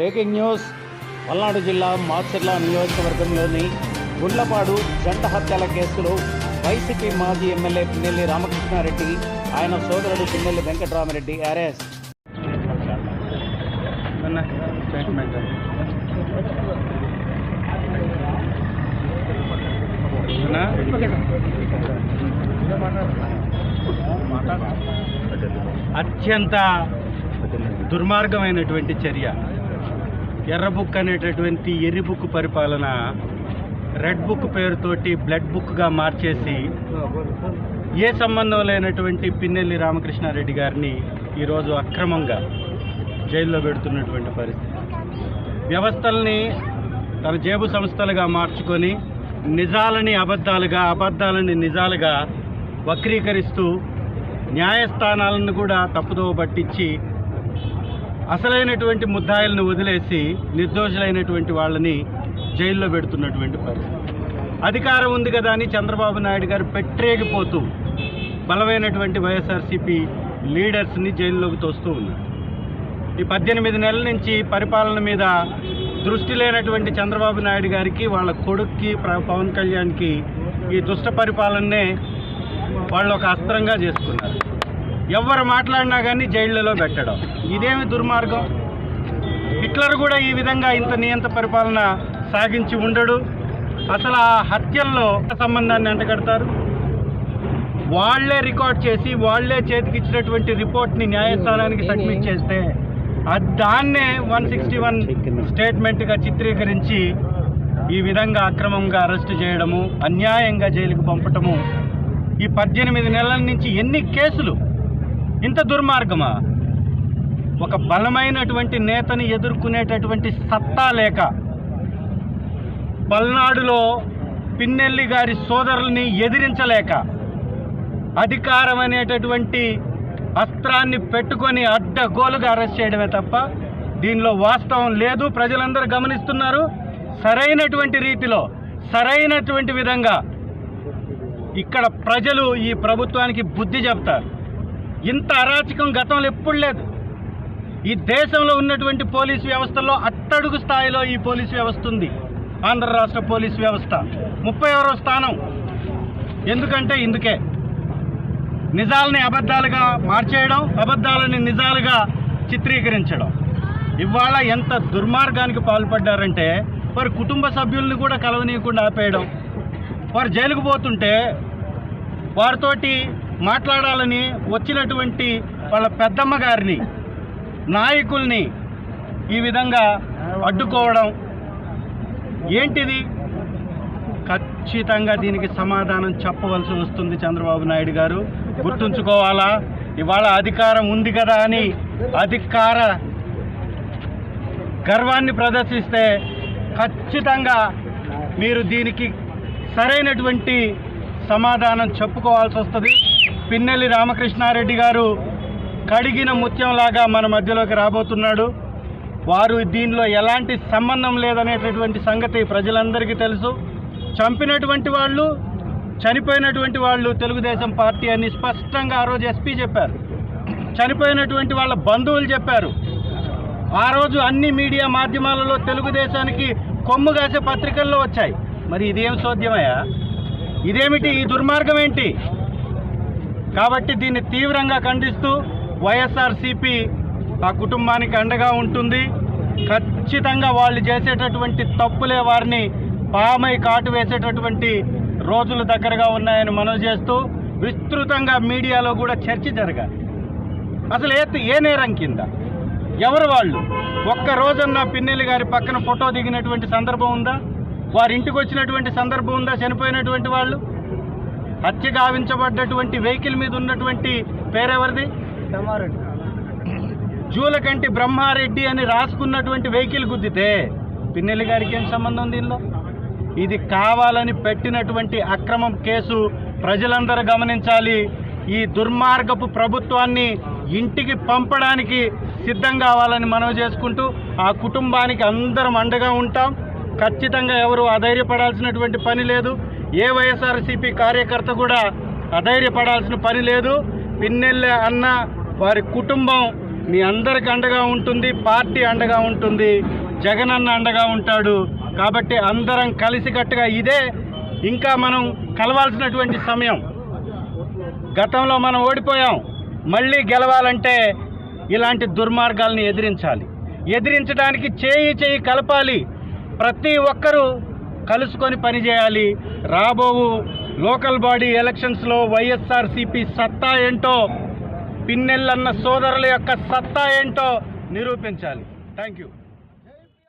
Breaking news. Palnadu జిల్లా మాచర్ల నియోజకవర్గంలోని గుండ్లపాడు జంట హత్యల కేసులో వైసీపీ మాజీ ఎమ్మెల్యే పిన్నెల్లి రామకృష్ణారెడ్డి ఆయన సోదరుడు పిన్నెల్లి వెంకటరామరెడ్డి అరెస్ట్. అత్యంత దుర్మార్గమైనటువంటి చర్య. ఎర్ర బుక్ అనేటటువంటి ఎర్రి బుక్ పరిపాలన రెడ్ బుక్ పేరుతోటి బ్లడ్ బుక్గా మార్చేసి ఏ సంబంధం లేనటువంటి పిన్నెల్లి రామకృష్ణారెడ్డి గారిని ఈరోజు అక్రమంగా జైల్లో పెడుతున్నటువంటి పరిస్థితి. వ్యవస్థల్ని తన జేబు సంస్థలుగా మార్చుకొని నిజాలని అబద్ధాలుగా అబద్ధాలని నిజాలుగా వక్రీకరిస్తూ న్యాయస్థానాలను కూడా తప్పుదోవ పట్టించి అసలైనటువంటి ముద్దాయిలను వదిలేసి నిర్దోషులైనటువంటి వాళ్ళని జైల్లో పెడుతున్నటువంటి పరిస్థితి. అధికారం ఉంది కదా అని చంద్రబాబు నాయుడు గారు పెట్టరేగిపోతూ బలమైనటువంటి వైఎస్ఆర్సీపీ లీడర్స్ని జైల్లోకి తోస్తూ ఉన్నారు. ఈ పద్దెనిమిది నెలల నుంచి పరిపాలన మీద దృష్టి లేనటువంటి చంద్రబాబు నాయుడు గారికి వాళ్ళ కొడుక్కి పవన్ కళ్యాణ్కి ఈ దుష్ట పరిపాలననే వాళ్ళు ఒక అస్త్రంగా చేసుకున్నారు. ఎవరు మాట్లాడినా కానీ జైళ్ళలో పెట్టడం. ఇదేమి దుర్మార్గం? హిట్లర్ కూడా ఈ విధంగా ఇంత నియంత పరిపాలన సాగించి ఉండడు. అసలు ఆ హత్యల్లో సంబంధాన్ని అంటగడతారు వాళ్ళే రికార్డ్ చేసి వాళ్ళే చేతికిచ్చినటువంటి రిపోర్ట్ని న్యాయస్థానానికి సబ్మిట్ చేస్తే దాన్నే వన్ సిక్స్టీ వన్ స్టేట్మెంట్గా చిత్రీకరించి ఈ విధంగా అక్రమంగా అరెస్టు చేయడము అన్యాయంగా జైలుకు పంపటము ఈ పద్దెనిమిది నెలల నుంచి ఎన్ని కేసులు ఇంత దుర్మార్గమా? ఒక బలమైనటువంటి నేతని ఎదుర్కొనేటటువంటి సత్తా లేక పల్నాడులో పిన్నెల్లి గారి సోదరుల్ని ఎదిరించలేక అధికారం అనేటటువంటి అస్త్రాన్ని పెట్టుకొని అడ్డగోలుగా అరెస్ట్ చేయడమే తప్ప దీనిలో వాస్తవం లేదు. ప్రజలందరూ గమనిస్తున్నారు. సరైనటువంటి రీతిలో సరైనటువంటి విధంగా ఇక్కడ ప్రజలు ఈ ప్రభుత్వానికి బుద్ధి చెప్తారు. ఇంత అరాచకం గతంలో ఎప్పుడు లేదు. ఈ దేశంలో ఉన్నటువంటి పోలీస్ వ్యవస్థలో అట్టడుగు స్థాయిలో ఈ పోలీస్ వ్యవస్థ ఉంది. ఆంధ్ర రాష్ట్ర పోలీస్ వ్యవస్థ. ముప్పై ఆరో స్థానం. ఎందుకంటే ఇందుకే. నిజాలని అబద్ధాలుగా మార్చేయడం అబద్ధాలని నిజాలుగా చిత్రీకరించడం. ఇవాళ ఎంత దుర్మార్గానికి పాల్పడ్డారంటే వారి కుటుంబ సభ్యుల్ని కూడా కలవనీయకుండా ఆపేయడం. వారు జైలుకు పోతుంటే వారితోటి మాట్లాడాలని వచ్చినటువంటి వాళ్ళ పెద్దమ్మ గారిని నాయకుల్ని ఈ విధంగా అడ్డుకోవడం ఏంటిది? ఖచ్చితంగా దీనికి సమాధానం చెప్పవలసి వస్తుంది చంద్రబాబు నాయుడు గారు. గుర్తుంచుకోవాలా? ఇవాళ అధికారం ఉంది కదా అని అధికార గర్వాన్ని ప్రదర్శిస్తే ఖచ్చితంగా మీరు దీనికి సరైనటువంటి సమాధానం చెప్పుకోవాల్సి వస్తుంది. పిన్నెల్లి రామకృష్ణారెడ్డి గారు కడిగిన ముత్యంలాగా మన మధ్యలోకి రాబోతున్నాడు. వారు దీనిలో ఎలాంటి సంబంధం లేదనేటటువంటి సంగతి ప్రజలందరికీ తెలుసు. చంపినటువంటి వాళ్ళు చనిపోయినటువంటి వాళ్ళు తెలుగుదేశం పార్టీ అని స్పష్టంగా ఆ రోజు ఎస్పీ చెప్పారు. చనిపోయినటువంటి వాళ్ళ బంధువులు చెప్పారు. ఆ రోజు అన్ని మీడియా మాధ్యమాలలో తెలుగుదేశానికి కొమ్ము కాసే పత్రికల్లో వచ్చాయి. మరి ఇదేం సోద్యమయ్యా ఇదేమిటి? ఈ దుర్మార్గం ఏంటి? కాబట్టి దీన్ని తీవ్రంగా ఖండిస్తూ వైఎస్ఆర్సీపీ ఆ కుటుంబానికి అండగా ఉంటుంది. ఖచ్చితంగా వాళ్ళు చేసేటటువంటి తప్పులే వారిని పామై కాటు వేసేటటువంటి రోజులు దగ్గరగా ఉన్నాయని మనవి చేస్తూ విస్తృతంగా మీడియాలో కూడా చర్చ జరగాలి. అసలు ఏ ఏ నేరం కింద? ఎవరు వాళ్ళు? ఒక్క రోజున్న పిన్నెల్లి గారి పక్కన ఫోటో దిగినటువంటి సందర్భం ఉందా? వారి ఇంటికి వచ్చినటువంటి సందర్భం ఉందా? చనిపోయినటువంటి వాళ్ళు? హత్య గావించబడ్డటువంటి వెహికల్ మీద ఉన్నటువంటి పేరెవరిది? జూలకంటి బ్రహ్మారెడ్డి అని రాసుకున్నటువంటి వెహికల్ గుద్దితే పిన్నెల్లి గారికి ఏం సంబంధం దీనిలో ఇది కావాలని పెట్టినటువంటి అక్రమం కేసు ప్రజలందరూ గమనించాలి. ఈ దుర్మార్గపు ప్రభుత్వాన్ని ఇంటికి పంపడానికి సిద్ధం కావాలని మనవి చేసుకుంటూ ఆ కుటుంబానికి అందరం అండగా ఉంటాం. ఖచ్చితంగా ఎవరు అధైర్యపడాల్సినటువంటి పని లేదు. ఏ వైఎస్ఆర్సీపీ కార్యకర్త కూడా అధైర్యపడాల్సిన పని లేదు. పిన్నెల్లె అన్న వారి కుటుంబం మీ అందరికి అండగా ఉంటుంది పార్టీ అండగా ఉంటుంది జగనన్న అండగా ఉంటాడు. కాబట్టి అందరం కలిసికట్టుగా ఇదే ఇంకా మనం కలవాల్సినటువంటి సమయం. గతంలో మనం ఓడిపోయాం. మళ్ళీ గెలవాలంటే ఇలాంటి దుర్మార్గాల్ని ఎదిరించాలి. ఎదిరించడానికి చేయి చేయి కలపాలి. ప్రతి ఒక్కరూ కలుసుకొని పనిచేయాలి. రాబోవు లోకల్ బాడీ ఎలక్షన్స్లో వైఎస్ఆర్సీపీ సత్తా ఏంటో పిన్నెల్లన్న సోదరుల యొక్క సత్తా ఏంటో నిరూపించాలి. Thank you